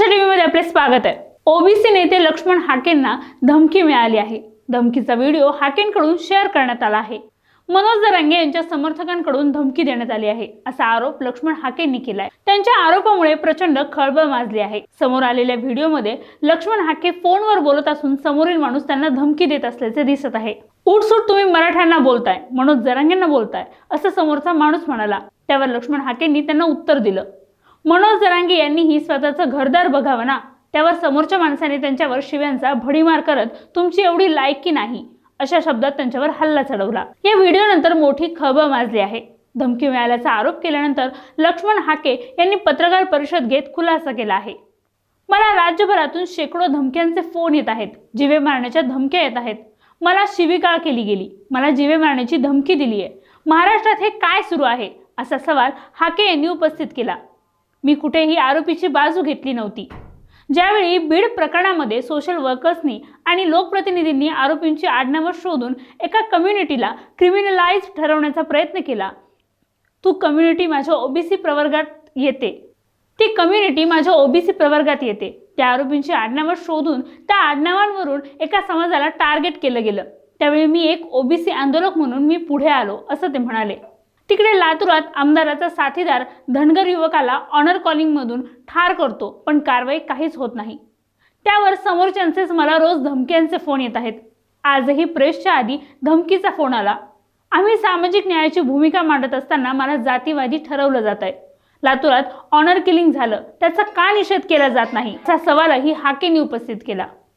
महाराष्ट्र टीव्हीमध्ये आपले स्वागत आहे. ओबीसी नेते लक्ष्मण हाकेंना धमकी मिळाली आहे. धमकीचा व्हिडिओ हाकेंकडून शेअर करण्यात आला आहे. मनोज जरांगे यांच्या समर्थकांकडून धमकी देण्यात आली आहे असा आरोप लक्ष्मण हाकेंनी केलाय. त्यांच्या आरोपामुळे प्रचंड खळबळ माजली आहे. समोर आलेल्या व्हिडिओमध्ये लक्ष्मण हाके फोनवर बोलत असून समोरील माणूस त्यांना धमकी देत असल्याचे दिसत आहे. उठसूट तुम्ही मराठ्यांना बोलताय मनोज जरांगेंना बोलताय असं समोरचा माणूस म्हणाला. त्यावर लक्ष्मण हाकेंनी त्यांना उत्तर दिलं. मनोज जरांगे यांनीही स्वतःचं घरदार बघावं ना? त्यावर समोरच्या माणसाने त्यांच्यावर शिव्यांचा भडीमार करत तुमची एवढी लायकी नाही? अशा शब्दात त्यांच्यावर हल्ला चढवला. या व्हिडिओनंतर मोठी खब माजली आहे. धमकी मिळाल्याचा आरोप केल्यानंतर लक्ष्मण हाके यांनी पत्रकार परिषद घेत खुलासा केला आहे. मला राज्यभरातून शेकडो धमक्यांचे फोन येत आहेत. जिवे मारण्याच्या धमक्या येत आहेत. मला शिविकाळ केली गेली. मला जिवे मारण्याची धमकी दिली आहे महाराष्ट्रात हे काय सुरू आहे? असा सवाल हाके यांनी उपस्थित केला. मी कुठेही आरोपीची बाजू घेतली नव्हती. ज्यावेळी बीड प्रकरणामध्ये सोशल वर्कर्सनी आणि लोकप्रतिनिधींनी आरोपींची आडनावं शोधून एका कम्युनिटीला क्रिमिनलाइज ठरवण्याचा प्रयत्न केला. तू कम्युनिटी माझ्या ओबीसी प्रवर्गात येते. ती कम्युनिटी माझ्या ओबीसी प्रवर्गात येते. त्या आरोपींची आडनावं शोधून त्या आडनावांवरून एका समाजाला टार्गेट केलं गेलं. त्यावेळी मी एक ओबीसी आंदोलक म्हणून मी पुढे आलो असं ते म्हणाले. तिकडे लातूरात आमदाराचा साथीदार धनगर युवकाला ऑनर कॉलिंगमधून ठार करतो पण कारवाई काहीच होत नाही. त्यावर समोरच्यांचेच मला रोज धमक्यांचे फोन येत आहेत. आजही प्रेसच्या आधी धमकीचा फोन आला. आम्ही सामाजिक न्यायाची भूमिका मांडत असताना मला जातीवादी ठरवलं जात आहे. लातूरात ऑनर किलिंग झालं. त्याचा का निषेध केला जात नाही? असा सवालही हाकेने उपस्थित केला.